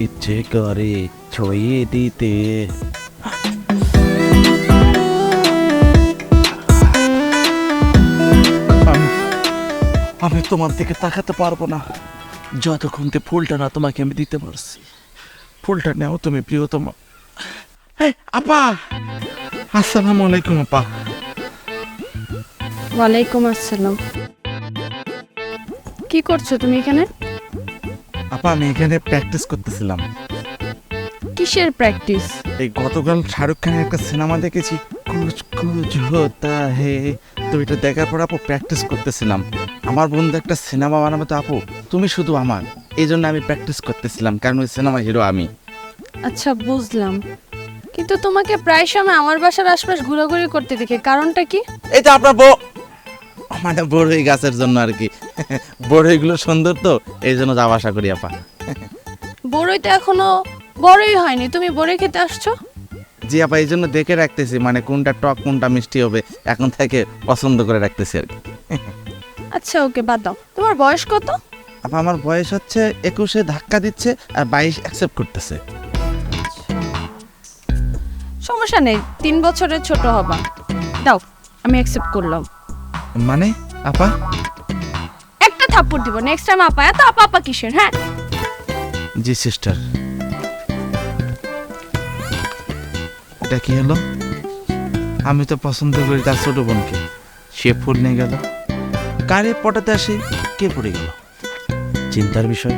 ইচ্ছে করে ছড়িয়ে দিতে আমি- আমি তোমার দিকে তাকাতে পারব না। যতক্ষণ তে ফুলটা না তোমাকে আমি দিতে পারছি। ফুলটা নেও তুমি প্রিয়তম। এই, আপা! আসসালামু আলাইকুম আপা। ওয়ালাইকুম আসসালাম। কি করছ তুমি এখানে? আপা আমি এখানে প্র্যাকটিস করতেছিলাম। কিসের প্র্যাকটিস এই গতকাল শাহরুখ খানের একটা সিনেমা দেখেছি কুছ কুছ হতা হে। তো এটা দেখার পর আপু প্র্যাকটিস করতেছিলাম। আমার বন্ধু একটা সিনেমা বানাবে তো আপু তুমি শুধু আমার। এই জন্য আমি প্র্যাকটিস করতেছিলাম কারণ ওই সিনেমা হিরো আমি। আচ্ছা বুঝলাম। কিন্তু তোমাকে প্রায় সময় আমার বাসার আশপাশ ঘোরাঘুরি করতে দেখি কারণটা কি? তো আপনার বউ। মানে বড়ই গাছের জন্য আর কি। বড়ইগুলো সুন্দর তো এই জন্য যাওয়া আসা করি আপা। বড়ই তো এখনও বড়ই হয়নি। তুমি বড়ই খেতে আসছো? জি আপা এই জন্য দেখে রাখতেছি মানে কোনটা টক কোনটা মিষ্টি হবে এখন থেকে পছন্দ করে রাখতেছি আর কি। আচ্ছা ওকে বাদ দাও। তোমার বয়স কত? আপা আমার বয়স হচ্ছে একুশে ধাক্কা দিচ্ছে আর বাইশ অ্যাকসেপ্ট করতেছে। সমস্যা নেই তিন বছরের ছোট হবা। দাও আমি অ্যাকসেপ্ট করলাম। মানে আপা? একটা থাপ্পড় দিব নেক্সট টাইম আপা এত আপা আপা কিসের হ্যাঁ? জি সিস্টার এটা কি হলো? আমি তো পছন্দ করি তার ছোট বোনকে। সে ফুল নিয়ে গেল। কারে পটাতে আসে কে পড়ে গেল? চিন্তার বিষয়।